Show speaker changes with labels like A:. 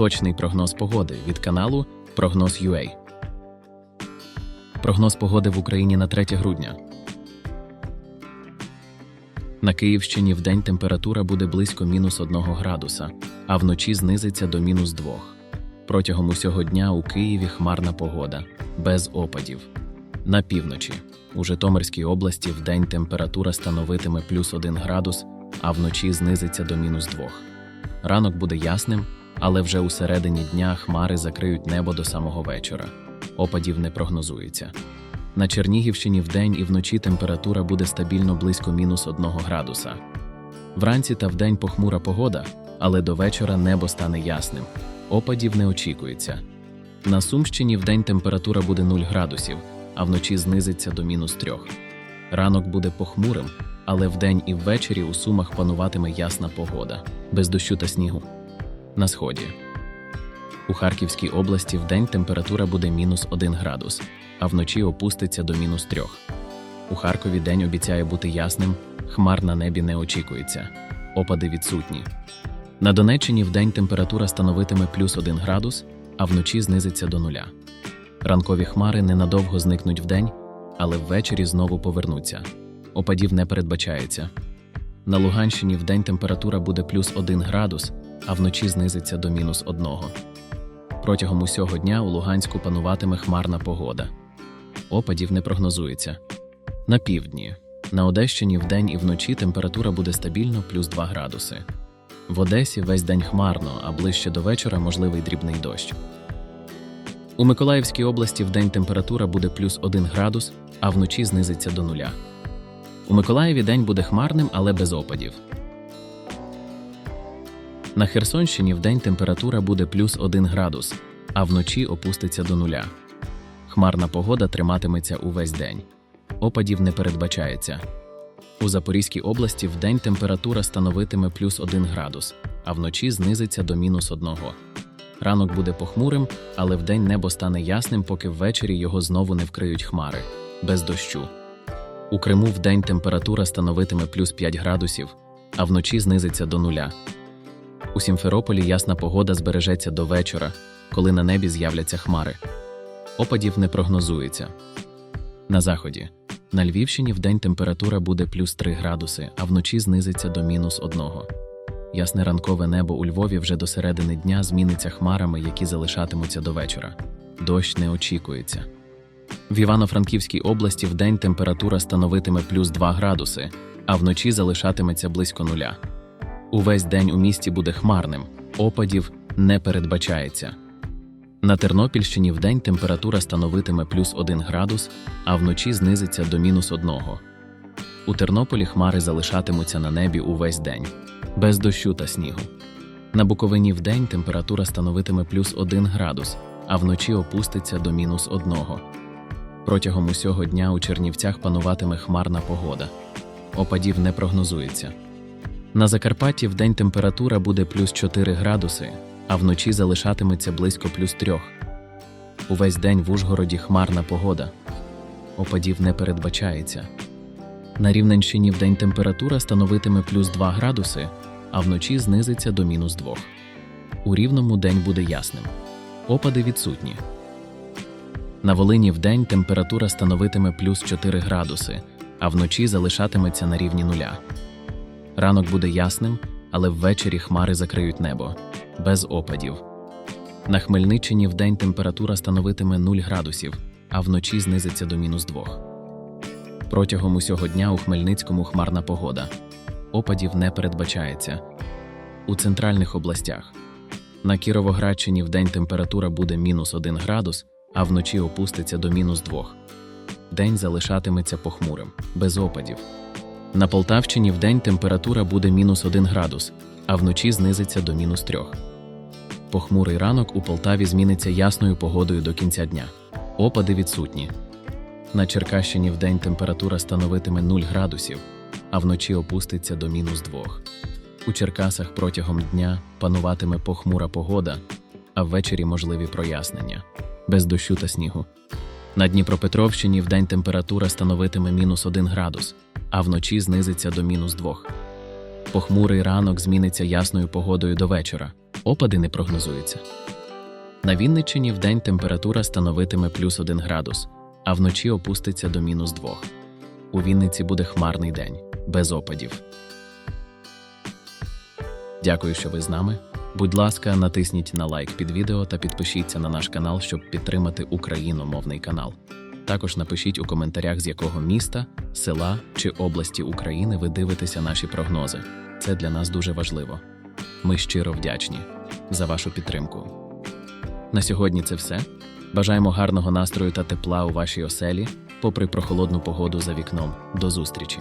A: Точний прогноз погоди від каналу Прогноз UA. Прогноз погоди в Україні на 3 грудня. На Київщині вдень температура буде близько мінус 1 градуса, а вночі знизиться до мінус 2. Протягом усього дня у Києві хмарна погода, без опадів. На півночі. У Житомирській області вдень температура становитиме плюс 1 градус, а вночі знизиться до мінус 2. Ранок буде ясним, але вже у середині дня хмари закриють небо до самого вечора. Опадів не прогнозується. На Чернігівщині вдень і вночі температура буде стабільно близько мінус 1 градуса. Вранці та вдень похмура погода, але до вечора небо стане ясним. Опадів не очікується. На Сумщині вдень температура буде 0 градусів, а вночі знизиться до мінус 3. Ранок буде похмурим, але вдень і ввечері у Сумах пануватиме ясна погода, без дощу та снігу. На сході. У Харківській області вдень температура буде мінус 1 градус, а вночі опуститься до мінус 3. У Харкові день обіцяє бути ясним, хмар на небі не очікується, опади відсутні. На Донеччині вдень температура становитиме плюс 1 градус, а вночі знизиться до нуля. Ранкові хмари ненадовго зникнуть вдень, але ввечері знову повернуться. Опадів не передбачається. На Луганщині вдень температура буде плюс 1 градус, а вночі знизиться до мінус 1. Протягом усього дня у Луганську пануватиме хмарна погода. Опадів не прогнозується. На півдні. На Одещині вдень і вночі температура буде стабільно плюс 2 градуси. В Одесі весь день хмарно, а ближче до вечора можливий дрібний дощ. У Миколаївській області вдень температура буде плюс 1 градус, а вночі знизиться до нуля. У Миколаєві день буде хмарним, але без опадів. На Херсонщині вдень температура буде плюс 1 градус, а вночі опуститься до нуля. Хмарна погода триматиметься увесь день. Опадів не передбачається. У Запорізькій області вдень температура становитиме плюс 1 градус, а вночі знизиться до мінус 1. Ранок буде похмурим, але вдень небо стане ясним, поки ввечері його знову не вкриють хмари, без дощу. У Криму вдень температура становитиме плюс 5 градусів, а вночі знизиться до нуля. У Сімферополі ясна погода збережеться до вечора, коли на небі з'являться хмари. Опадів не прогнозується. На заході. На Львівщині вдень температура буде плюс 3 градуси, а вночі знизиться до мінус 1. Ясне ранкове небо у Львові вже до середини дня зміниться хмарами, які залишатимуться до вечора. Дощ не очікується. В Івано-Франківській області вдень температура становитиме плюс 2 градуси, а вночі залишатиметься близько нуля. Увесь день у місті буде хмарним, опадів не передбачається. На Тернопільщині вдень температура становитиме плюс 1 градус, а вночі знизиться до мінус 1. У Тернополі хмари залишатимуться на небі увесь день, без дощу та снігу. На Буковині вдень температура становитиме плюс 1 градус, а вночі опуститься до мінус 1. Протягом усього дня у Чернівцях пануватиме хмарна погода. Опадів не прогнозується. На Закарпатті вдень температура буде плюс 4 градуси, а вночі залишатиметься близько плюс 3. Увесь день в Ужгороді хмарна погода. Опадів не передбачається. На Рівненщині вдень температура становитиме плюс 2 градуси, а вночі знизиться до мінус 2. У Рівному день буде ясним. Опади відсутні. На Волині вдень температура становитиме плюс 4 градуси, а вночі залишатиметься на рівні нуля. Ранок буде ясним, але ввечері хмари закриють небо, без опадів. На Хмельниччині вдень температура становитиме 0 градусів, а вночі знизиться до мінус 2. Протягом усього дня у Хмельницькому хмарна погода. Опадів не передбачається. У центральних областях. На Кіровоградщині вдень температура буде мінус 1 градус, а вночі опуститься до мінус 2. День залишатиметься похмурим, без опадів. На Полтавщині вдень температура буде мінус 1 градус, а вночі знизиться до мінус 3. Похмурий ранок у Полтаві зміниться ясною погодою до кінця дня. Опади відсутні. На Черкащині вдень температура становитиме 0 градусів, а вночі опуститься до мінус 2. У Черкасах протягом дня пануватиме похмура погода, а ввечері можливі прояснення, без дощу та снігу. На Дніпропетровщині вдень температура становитиме мінус 1 градус, а вночі знизиться до мінус 2. Похмурий ранок зміниться ясною погодою до вечора. Опади не прогнозуються. На Вінниччині вдень температура становитиме плюс 1 градус, а вночі опуститься до мінус 2. У Вінниці буде хмарний день, без опадів. Дякую, що ви з нами. Будь ласка, натисніть на лайк під відео та підпишіться на наш канал, щоб підтримати україномовний канал. Також напишіть у коментарях, з якого міста, села чи області України ви дивитеся наші прогнози. Це для нас дуже важливо. Ми щиро вдячні за вашу підтримку. На сьогодні це все. Бажаємо гарного настрою та тепла у вашій оселі, попри прохолодну погоду за вікном. До зустрічі!